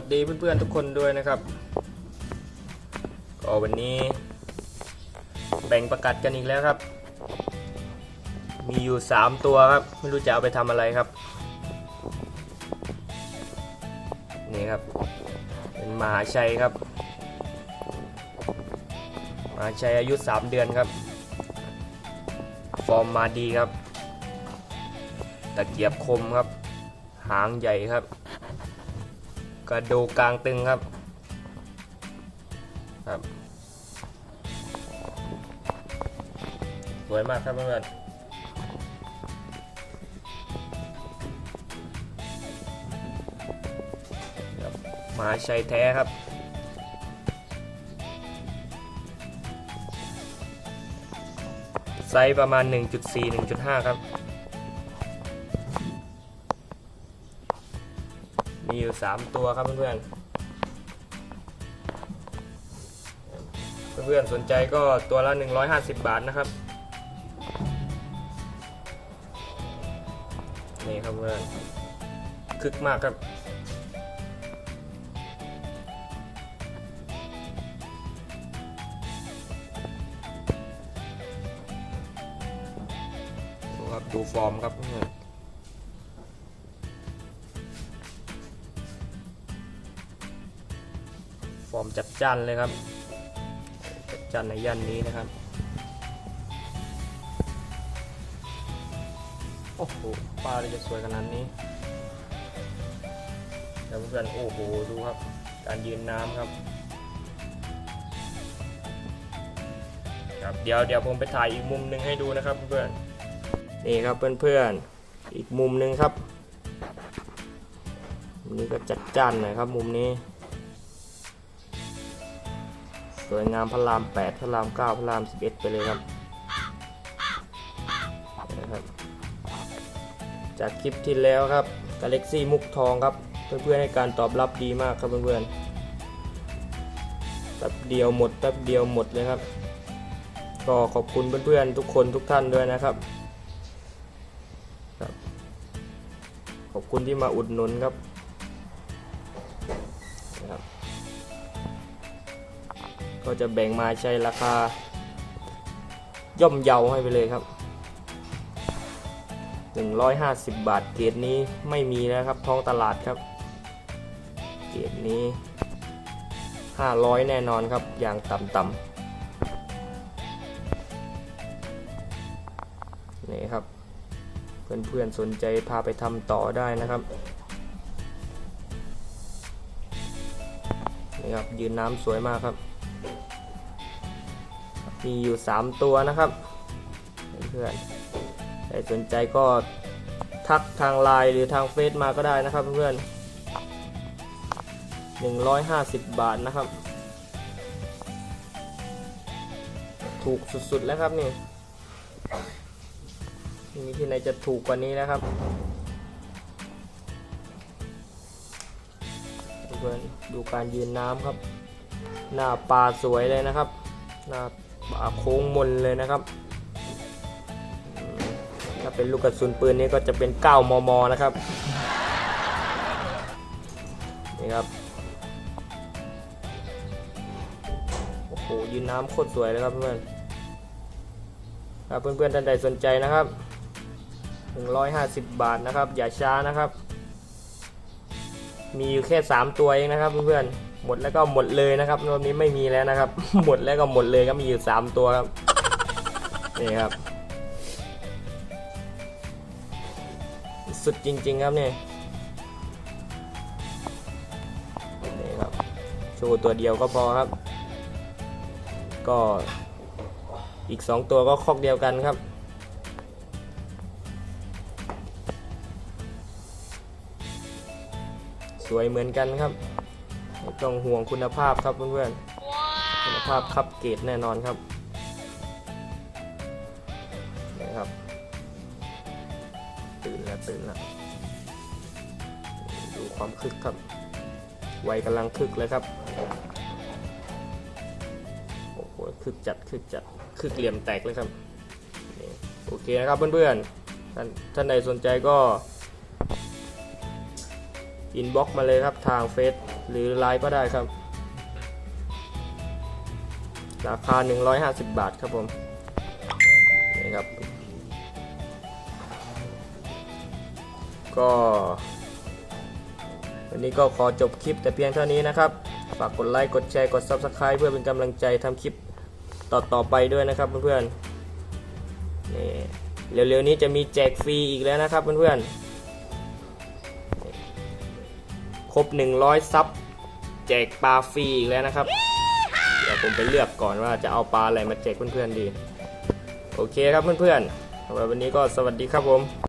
วัสดีเพื่อนๆทุกคนด้วยนะครับก็วันนี้ แบ่งประกัดกันอีกแล้วครับ มีอยู่ 3 ตัวครับ ไม่รู้จะเอาไปทำอะไรครับ นี่ครับ เป็นมหาชัยครับ มหาชัยอายุ 3 เดือนครับ ฟอร์มมาดีครับ ตะเกียบคมครับ หางใหญ่ครับ กระดูกกลางตึงครับครับสวยมากครับเพื่อนๆครับมาชัยแท้ครับไซส์ประมาณ 1.4 1.5 ครับ มีอยู่ 3 ตัวครับเพื่อนๆ เพื่อนๆสนใจก็ตัวละ 150 บาทนะครับ นี่ครับเพื่อนคึกมากครับดูครับดูฟอร์มครับเพื่อน ฟอร์มจัดจ้านเลยครับ จัดจ้านในย่านนี้นะครับ โอ้โหปลาเลยจะสวยขนาดนี้เดี๋ยวเพื่อนๆโอ้โห ดูครับ การยืนน้ำครับครับเดี๋ยวเดี๋ยวผมไปถ่ายอีกมุมหนึ่งให้ดูนะครับเพื่อนๆนี่ครับเพื่อนๆอีกมุมหนึ่งครับมุมนี้ก็จัดจ้านหน่อยครับมุมนี้ สวยงามพระราม 8 พระราม 9 พระราม 11 ไปเลยครับนะครับ จากคลิปที่แล้วครับ Galaxy มุกทองครับ เพื่อนๆให้การตอบรับดีมากครับเพื่อนๆแป๊บเดียวหมดแป๊บเดียวหมดเลยครับ ก็ขอบคุณเพื่อนๆทุกคนทุกท่านด้วยนะครับครับ ขอบคุณที่มาอุดหนุนครับนะครับ ก็จะแบ่งมาใช้ราคา ย่อมเยาให้ไปเลยครับ 150 บาทเกรดนี้ไม่มีแล้วครับท้องตลาดครับ เกรดนี้ 500 แน่นอนครับอย่างต่ำๆนี่ครับ เพื่อนๆสนใจพาไปทำต่อได้นะครับนี่ครับยืนน้ำสวยมากครับ มีอยู่ 3 ตัวนะครับเพื่อนใครสนใจก็ทักทางไลน์หรือทางเฟซมาก็ได้นะครับเพื่อน150 บาทนะครับ ถูกสุดๆแล้วครับนี่ไม่มีที่ไหนจะถูกกว่านี้แล้วครับเพื่อนดูการยืนน้ำครับ หน้าปลาสวยเลยนะครับ หน้าปลาโค้งมนเลยนะครับ ถ้าเป็นลูกกระสุนปืนนี้ก็จะเป็น 9 มม นะครับ นี่ครับ โอ้โหยืนน้ำโคตรสวยเลยครับเพื่อนครับเพื่อนๆท่านใดสนใจนะครับ 150 บาทนะครับ อย่าช้านะครับ มีอยู่แค่ 3 ตัวเองนะครับเพื่อนๆ หมดแล้วก็หมดเลยนะครับรอบนี้ไม่มีแล้วนะครับ หมดแล้วก็หมดเลยครับมีอยู่3ตัวครับนี่ครับ สุดจริง ๆ ครับเนี่ยนี่ครับโชว์ตัวเดียวก็พอครับ ก็อีก 2 ตัวก็คอกเดียวกันครับสวยเหมือนกันครับ ต้องห่วงคุณภาพครับเพื่อนๆคุณภาพคับเกรดแน่นอนครับนี่ครับตื่นแล้วตื่นแล้วดูความคึกครับวัยกำลังคึกเลยครับโอ้โหคึกจัดคึกจัดคึกเหลี่ยมแตกเลยครับโอเคนะครับเพื่อนๆท่านท่านใดสนใจก็อินบ็อกมาเลยครับทางเฟซ หรือไลน์ก็ได้ครับ ราคา 150 บาทครับผมนี่ครับ ก็วันนี้ก็ขอจบคลิปแต่เพียงเท่านี้นะครับ ฝากกดไลค์กดแชร์กด Subscribe เพื่อเป็นกำลังใจทำคลิปต่อๆไปด้วยนะครับเพื่อนๆนี่เร็วๆนี้จะมีแจกฟรีอีกแล้วนะครับเพื่อนๆ ครบ 100 ซับแจกปลาฟรีอีกแล้วนะครับ เดี๋ยวผมไปเลือกก่อนว่าจะเอาปลาอะไรมาแจกเพื่อนๆดี โอเคครับเพื่อนๆสำหรับวันนี้ก็สวัสดีครับผม